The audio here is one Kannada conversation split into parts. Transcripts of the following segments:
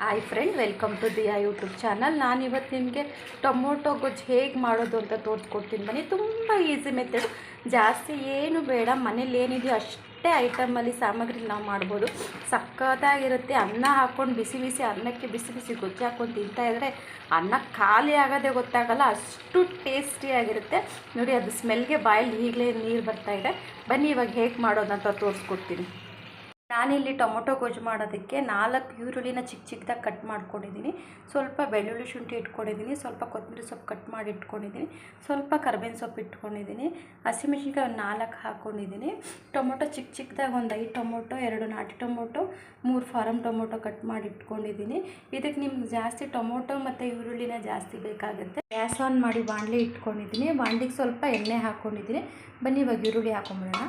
Hi friend welcome to Diya YouTube channel ನಾನು ಇವತ್ತು ನಿಮಗೆ ಟೊಮೊಟೊ ಗೊಜ್ಜು ಹೇಗೆ ಮಾಡೋದು ಅಂತ ತೋರಿಸ್ಕೊಡ್ತೀನಿ. ಬನ್ನಿ, ತುಂಬ ಈಸಿ ಮೆಥಡ್ ಜಾಸ್ತಿ ಏನು ಬೇಡ, ಮನೇಲಿ ಏನಿದೆಯೋ ಅಷ್ಟೇ ಐಟಮಲ್ಲಿ ಸಾಮಗ್ರಿ ನಾವು ಮಾಡ್ಬೋದು. ಸಖತ್ತಾಗಿರುತ್ತೆ ಅನ್ನ ಹಾಕ್ಕೊಂಡು ಬಿಸಿ ಬಿಸಿ, ಅನ್ನಕ್ಕೆ ಬಿಸಿ ಬಿಸಿ ಗೊಜ್ಜು ಹಾಕ್ಕೊಂಡು ತಿಂತಾ ಇದ್ದರೆ ಅನ್ನ ಖಾಲಿ ಆಗೋದೇ ಗೊತ್ತಾಗಲ್ಲ, ಅಷ್ಟು ಟೇಸ್ಟಿಯಾಗಿರುತ್ತೆ ನೋಡಿ, ಅದು ಸ್ಮೆಲ್ಗೆ ಬಾಯಲ್ಲಿ ಈಗಲೇ ನೀರು ಬರ್ತಾ ಇದೆ. ಬನ್ನಿ, ಇವಾಗ ಹೇಗೆ ಮಾಡೋದಂತ ತೋರಿಸ್ಕೊಡ್ತೀನಿ. ನಾನಿಲ್ಲಿ ಟೊಮೊಟೊ ಗೊಜ್ಜು ಮಾಡೋದಕ್ಕೆ ನಾಲ್ಕು ಈರುಳ್ಳಿನ ಚಿಕ್ಕ ಚಿಕ್ಕದಾಗಿ ಕಟ್ ಮಾಡ್ಕೊಂಡಿದ್ದೀನಿ. ಸ್ವಲ್ಪ ಬೆಳ್ಳುಳ್ಳಿ ಶುಂಠಿ ಇಟ್ಕೊಂಡಿದ್ದೀನಿ. ಸ್ವಲ್ಪ ಕೊತ್ತಂಬರಿ ಸೊಪ್ಪು ಕಟ್ ಮಾಡಿ ಇಟ್ಕೊಂಡಿದ್ದೀನಿ. ಸ್ವಲ್ಪ ಕರ್ಬೇವಿನ ಸೊಪ್ಪು ಇಟ್ಕೊಂಡಿದ್ದೀನಿ. ಹಸಿಮೆಣ್ಸಿನ್ಕಾಯಿ ಒಂದು ನಾಲ್ಕು ಹಾಕ್ಕೊಂಡಿದ್ದೀನಿ ಟೊಮೊಟೊ ಚಿಕ್ಕ ಚಿಕ್ಕದಾಗಿ ಒಂದು ಐದು ಟೊಮೊಟೊ, ಎರಡು ನಾಟಿ ಟೊಮೊಟೊ, ಮೂರು ಫಾರಮ್ ಟೊಮೊಟೊ ಕಟ್ ಮಾಡಿ ಇಟ್ಕೊಂಡಿದ್ದೀನಿ. ಇದಕ್ಕೆ ನಿಮ್ಗೆ ಜಾಸ್ತಿ ಟೊಮೊಟೊ ಮತ್ತು ಈರುಳ್ಳಿನ ಜಾಸ್ತಿ ಬೇಕಾಗುತ್ತೆ. ಗ್ಯಾಸ್ ಆನ್ ಮಾಡಿ ಬಾಣಲೆ ಇಟ್ಕೊಂಡಿದ್ದೀನಿ. ಬಾಣಲಿಗೆ ಸ್ವಲ್ಪ ಎಣ್ಣೆ ಹಾಕ್ಕೊಂಡಿದ್ದೀನಿ ಬನ್ನಿ ಇವಾಗ ಈರುಳ್ಳಿ ಹಾಕೊಂಬಿಡೋಣ.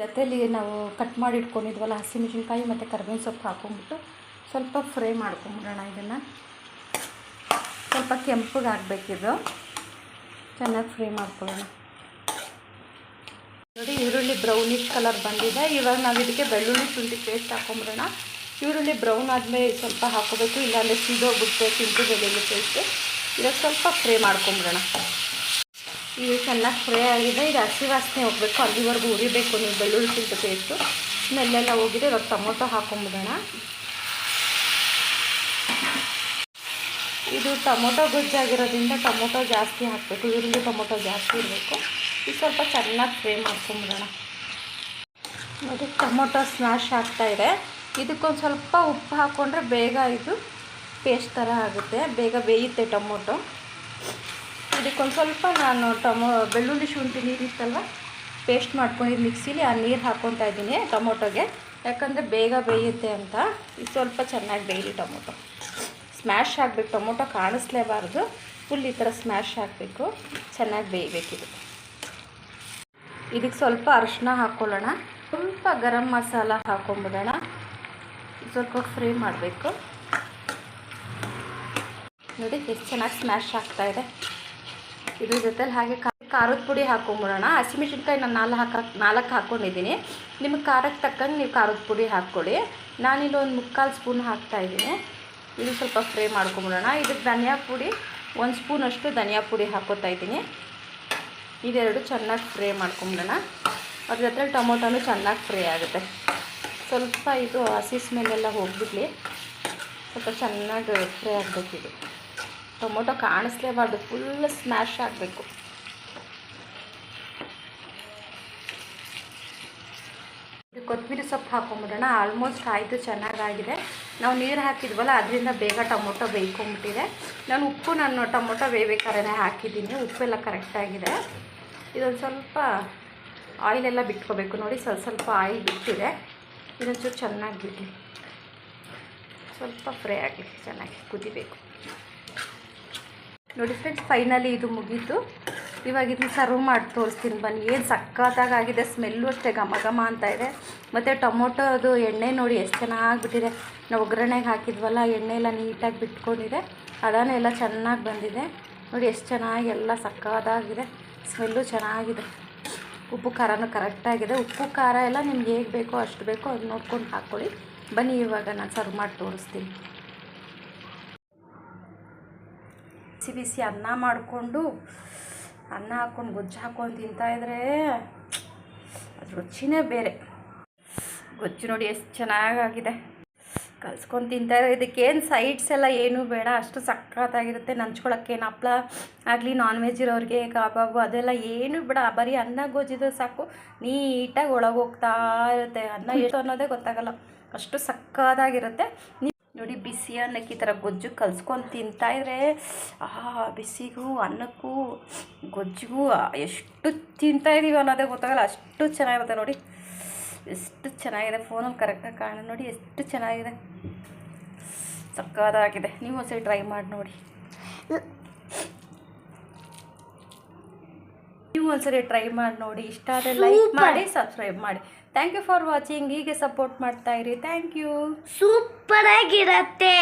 ಜೊತೆಲಿ ನಾವು ಕಟ್ ಮಾಡಿ ಇಟ್ಕೊಂಡಿದ್ವಲ್ಲ ಹಸಿಮೆಣಸಿನ್ಕಾಯಿ ಮತ್ತು ಕರ್ಬೇವಿನ ಸೊಪ್ಪು ಹಾಕೊಂಡ್ಬಿಟ್ಟು ಸ್ವಲ್ಪ ಫ್ರೈ ಮಾಡ್ಕೊಂಬಿಡೋಣ ಇದನ್ನು. ಸ್ವಲ್ಪ ಕೆಂಪಗೆ ಆಗಬೇಕಿದು ಚೆನ್ನಾಗಿ ಫ್ರೈ ಮಾಡ್ಕೊಳ್ಳೋಣ. ನೋಡಿ, ಈರುಳ್ಳಿ ಬ್ರೌನಿಶ್ ಕಲರ್ ಬಂದಿದೆ. ಇವಾಗ ನಾವು ಇದಕ್ಕೆ ಬೆಳ್ಳುಳ್ಳಿ ಶುಂಠಿ ಪೇಸ್ಟ್ ಹಾಕೊಂಬಿಡೋಣ. ಈರುಳ್ಳಿ ಬ್ರೌನ್ ಆದಮೇಲೆ ಸ್ವಲ್ಪ ಹಾಕೋಬೇಕು, ಇಲ್ಲಾಂದರೆ ಸೀದೋಗ್ಬಿಟ್ಟು ಶುಂಠಿ ಬೆಳ್ಳುಳ್ಳಿ ಪೇಸ್ಟ್ ಇವಾಗ ಸ್ವಲ್ಪ ಫ್ರೈ ಮಾಡ್ಕೊಂಬಿಡೋಣ. ಇದು ಚೆನ್ನಾಗಿ ಫ್ರೈ ಆಗಿದೆ. ಇದು ಹಸಿ ವಾಸನೆ ಹೋಗಬೇಕು. ಅಲ್ಲಿವರೆಗೂ ಉರಿಬೇಕು ನೀವು ಬೆಳ್ಳುಳ್ಳಿ ಸ್ವಲ್ಪ ಪೇಸ್ಟು ಸ್ಮೆಲ್ಲೆಲ್ಲ ಹೋಗಿದೆ. ಇವಾಗ ಟೊಮೊಟೊ ಹಾಕೊಂಬಿಡೋಣ. ಇದು ಟೊಮೊಟೊ ಗೊಜ್ಜಾಗಿರೋದ್ರಿಂದ ಟೊಮೊಟೊ ಜಾಸ್ತಿ ಹಾಕಬೇಕು. ಈರುಳ್ಳಿ ಟೊಮೊಟೊ ಜಾಸ್ತಿ ಇರಬೇಕು. ಇದು ಸ್ವಲ್ಪ ಚೆನ್ನಾಗಿ ಫ್ರೈ ಮಾಡ್ಕೊಂಬಿಡೋಣ. ನೋಡಿ, ಟೊಮೊಟೊ ಸ್ಮ್ಯಾಶ್ ಆಗ್ತಾ ಇದೆ. ಇದಕ್ಕೊಂದು ಸ್ವಲ್ಪ ಉಪ್ಪು ಹಾಕ್ಕೊಂಡ್ರೆ ಬೇಗ ಇದು ಪೇಸ್ಟ್ ಥರ ಆಗುತ್ತೆ. ಬೇಗ ಬೇಯುತ್ತೆ ಟೊಮೊಟೊ. ಇದಕ್ಕೊಂದು ಸ್ವಲ್ಪ ನಾನು ಟೊಮೊ, ಬೆಳ್ಳುಳ್ಳಿ ಶುಂಠಿ ನೀರಿತ್ತಲ್ವ? ಪೇಸ್ಟ್ ಮಾಡ್ಕೊಂಡಿದ್ದು ಮಿಕ್ಸಿಲಿ ಆ ನೀರು ಹಾಕ್ಕೊತಾ ಇದ್ದೀನಿ ಟೊಮೊಟೊಗೆ. ಯಾಕಂದರೆ ಬೇಗ ಬೇಯುತ್ತೆ ಅಂತ. ಇದು ಸ್ವಲ್ಪ ಚೆನ್ನಾಗಿ ಬೇಯಲಿ ಟೊಮೊಟೊ. ಸ್ಮ್ಯಾಶ್ ಆಗಬೇಕು. ಟೊಮೊಟೊ ಕಾಣಿಸ್ಲೇಬಾರ್ದು. ಫುಲ್ ಈ ಥರ ಸ್ಮ್ಯಾಶ್ ಹಾಕಬೇಕು ಚೆನ್ನಾಗಿ ಬೇಯಬೇಕಿದು ಇದಕ್ಕೆ ಸ್ವಲ್ಪ ಅರಶಿನ ಹಾಕ್ಕೊಳ್ಳೋಣ ಸ್ವಲ್ಪ ಗರಂ ಮಸಾಲ ಹಾಕ್ಕೊಂಬಿಡೋಣ ಸ್ವಲ್ಪ ಫ್ರೈ ಮಾಡಬೇಕು. ನೋಡಿ, ಎಷ್ಟು ಚೆನ್ನಾಗಿ ಸ್ಮ್ಯಾಶ್ ಆಗ್ತಾಯಿದೆ ಇದ್ರ ಜೊತೆಲಿ ಹಾಗೆ ಖಾರದ ಪುಡಿ ಹಾಕ್ಕೊಂಬಿಡೋಣ ಹಸಿಮೆಣ್ಸಿನ್ಕಾಯಿ ನಾನು ನಾಲ್ಕು ಹಾಕ ನಾಲ್ಕು ಹಾಕ್ಕೊಂಡಿದ್ದೀನಿ ನಿಮಗೆ ಖಾರಕ್ಕೆ ತಕ್ಕಂಗೆ ನೀವು ಖಾರದ ಪುಡಿ ಹಾಕ್ಕೊಳ್ಳಿ ನಾನಿಲ್ಲಿ ಒಂದು ಮುಕ್ಕಾಲು ಸ್ಪೂನ್ ಹಾಕ್ತಾಯಿದ್ದೀನಿ ಇದು ಸ್ವಲ್ಪ ಫ್ರೈ ಮಾಡ್ಕೊಂಬಿಡೋಣ. ಇದಕ್ಕೆ ಧನಿಯಾ ಪುಡಿ, ಒಂದು ಸ್ಪೂನಷ್ಟು ಧನಿಯಾ ಪುಡಿ ಹಾಕೋತಾ ಇದ್ದೀನಿ. ಇದೆರಡು ಚೆನ್ನಾಗಿ ಫ್ರೈ ಮಾಡ್ಕೊಂಬಿಡೋಣ. ಅದ್ರ ಜೊತೆ ಟೊಮೊಟೊನು ಚೆನ್ನಾಗಿ ಫ್ರೈ ಆಗುತ್ತೆ. ಸ್ವಲ್ಪ ಇದು ಹಸಿ ಸ್ಮೆಲ್ಲೆಲ್ಲ ಹೋಗ್ಬಿಡಲಿ. ಸ್ವಲ್ಪ ಚೆನ್ನಾಗಿ ಫ್ರೈ ಆಗಬೇಕಿದು. ಟೊಮೊಟೊ ಕಾಣಿಸ್ಲೇಬಾರ್ದು ಫುಲ್ ಸ್ಮ್ಯಾಶ್ ಆಗಬೇಕು. ಕೊತ್ತಂಬರಿ ಸೊಪ್ಪು ಹಾಕೊಂಬಿಡೋಣ ಆಲ್ಮೋಸ್ಟ್ ಆಯಿತು, ಚೆನ್ನಾಗಾಗಿದೆ. ನಾವು ನೀರು ಹಾಕಿದ್ವಲ್ಲ, ಅದರಿಂದ ಬೇಗ ಟೊಮೊಟೊ ಬೇಯ್ಕೊಂಬಿಟ್ಟಿದೆ. ನಾನು ಉಪ್ಪು, ನಾನು ಟೊಮೊಟೊ ಬೇಯ್ಬೇಕಾದ್ರೆ ಹಾಕಿದ್ದೀನಿ, ಉಪ್ಪೆಲ್ಲ ಕರೆಕ್ಟಾಗಿದೆ ಇದೊಂದು ಸ್ವಲ್ಪ ಆಯಿಲೆಲ್ಲ ಬಿಟ್ಕೋಬೇಕು ನೋಡಿ, ಸ್ವಲ್ಪ ಸ್ವಲ್ಪ ಆಯಿಲ್ ಬಿಟ್ಟಿದೆ. ಇದೊಂಚೂರು ಚೆನ್ನಾಗಿ ಬಿಡಲಿ ಸ್ವಲ್ಪ ಫ್ರೈ ಆಗಲಿ ಚೆನ್ನಾಗಿ ಕುದಿಬೇಕು. ನೋಡಿ ಫ್ರೆಂಡ್ಸ್ ಫೈನಲಿ ಇದು ಮುಗೀತು. ಇವಾಗ ಇದನ್ನ ಸರ್ವ್ ಮಾಡಿ ತೋರಿಸ್ತೀನಿ ಬನ್ನಿ. ಏನು ಸಕ್ಕತ್ತಾಗಾಗಿದೆ ಸ್ಮೆಲ್ಲು ಅಷ್ಟೇ ಘಮ ಘಮ ಅಂತ ಇದೆ. ಮತ್ತು ಟೊಮೊಟೊದು ಎಣ್ಣೆ ನೋಡಿ ಎಷ್ಟು ಚೆನ್ನಾಗಿ ಬಿಟ್ಟಿದೆ ನಾವು ಒಗ್ಗರಣೆಗೆ ಹಾಕಿದ್ವಲ್ಲ, ಎಣ್ಣೆ ಎಲ್ಲ ನೀಟಾಗಿ ಬಿಟ್ಕೊಂಡಿದೆ. ಅದಾನೆ ಎಲ್ಲ ಚೆನ್ನಾಗಿ ಬಂದಿದೆ. ನೋಡಿ ಎಷ್ಟು ಚೆನ್ನಾಗಿ, ಎಲ್ಲ ಸಕ್ಕತ್ತಾಗಿದೆ ಸ್ಮೆಲ್ಲು ಚೆನ್ನಾಗಿದೆ. ಉಪ್ಪು ಖಾರನೂ ಕರೆಕ್ಟಾಗಿದೆ ಉಪ್ಪು ಖಾರ ಎಲ್ಲ ನಿಮ್ಗೆ ಹೇಗೆ ಬೇಕೋ ಅಷ್ಟು ಬೇಕೋ ಅದು ನೋಡ್ಕೊಂಡು ಹಾಕ್ಕೊಳ್ಳಿ ಬನ್ನಿ ಇವಾಗ ನಾನು ಸರ್ವ್ ಮಾಡಿ ತೋರಿಸ್ತೀನಿ. ಬಿಸಿ ಬಿಸಿ ಅನ್ನ ಮಾಡಿಕೊಂಡು, ಅನ್ನ ಹಾಕ್ಕೊಂಡು ಗೊಜ್ಜು ಹಾಕ್ಕೊಂಡು ತಿಂತಾಯಿದ್ರೆ ಅದು ರುಚಿನೇ ಬೇರೆ. ಗೊಜ್ಜು ನೋಡಿ ಎಷ್ಟು ಚೆನ್ನಾಗಾಗಿದೆ. ಕಲ್ಸ್ಕೊಂಡು ತಿಂತಾಯಿದ್ರೆ ಇದಕ್ಕೇನು ಸೈಡ್ಸ್ ಎಲ್ಲ ಏನೂ ಬೇಡ, ಅಷ್ಟು ಸಖತ್ತಾಗಿರುತ್ತೆ. ನಂಚ್ಕೊಳಕ್ಕೇನು ಹಪ್ಳ ಆಗಲಿ ನಾನ್ ವೆಜ್ ಇರೋರಿಗೆ ಕಬಾಬು ಅದೆಲ್ಲ ಏನೂ ಬೇಡ. ಬರೀ ಅನ್ನ ಗೊಜ್ಜಿದ್ರೆ ಸಾಕು. ನೀಟಾಗಿ ಒಳಗೆ ಹೋಗ್ತಾ ಇರುತ್ತೆ. ಅನ್ನ ಎಷ್ಟು ಅನ್ನೋದೇ ಗೊತ್ತಾಗಲ್ಲ. ಅಷ್ಟು ಸಕ್ಕತ್ತಾಗಿರುತ್ತೆ ನೋಡಿ, ಬಿಸಿ ಅನ್ನಕ್ಕೆ ಈ ಥರ ಗೊಜ್ಜು ಕಲ್ಸ್ಕೊಂಡು ತಿಂತಾಯಿದ್ರೆ ಆ, ಬಿಸಿಗೂ, ಅನ್ನಕ್ಕೂ, ಗೊಜ್ಜಿಗೂ ಎಷ್ಟು ತಿಂತಾಯಿದ್ದೀವಿ ಅನ್ನೋದೇ ಗೊತ್ತಾಗಲ್ಲ. ಅಷ್ಟು ಚೆನ್ನಾಗಿರುತ್ತೆ ನೋಡಿ. ಎಷ್ಟು ಚೆನ್ನಾಗಿದೆ. ಫೋನಲ್ಲಿ ಕರೆಕ್ಟಾಗಿ ಕಾಣ, ನೋಡಿ, ಎಷ್ಟು ಚೆನ್ನಾಗಿದೆ. ಸಕ್ಕದಾಗಿದೆ ನೀವು ಒಂದ್ಸರಿ ಟ್ರೈ ಮಾಡಿ ನೋಡಿ. ನೀವು ಒಂದ್ಸರಿ ಟ್ರೈ ಮಾಡಿ ನೋಡಿ. ಇಷ್ಟ ಆದರೆ ಲೈಕ್ ಮಾಡಿ ಸಬ್ಸ್ಕ್ರೈಬ್ ಮಾಡಿ. ಥ್ಯಾಂಕ್ ಯು ಫಾರ್ ವಾಚಿಂಗ್ ಹೀಗೆ ಸಪೋರ್ಟ್ ಮಾಡ್ತಾ ಇರಿ. ಥ್ಯಾಂಕ್ ಯು ಸೂಪರ್ ಆಗಿರತ್ತೆ.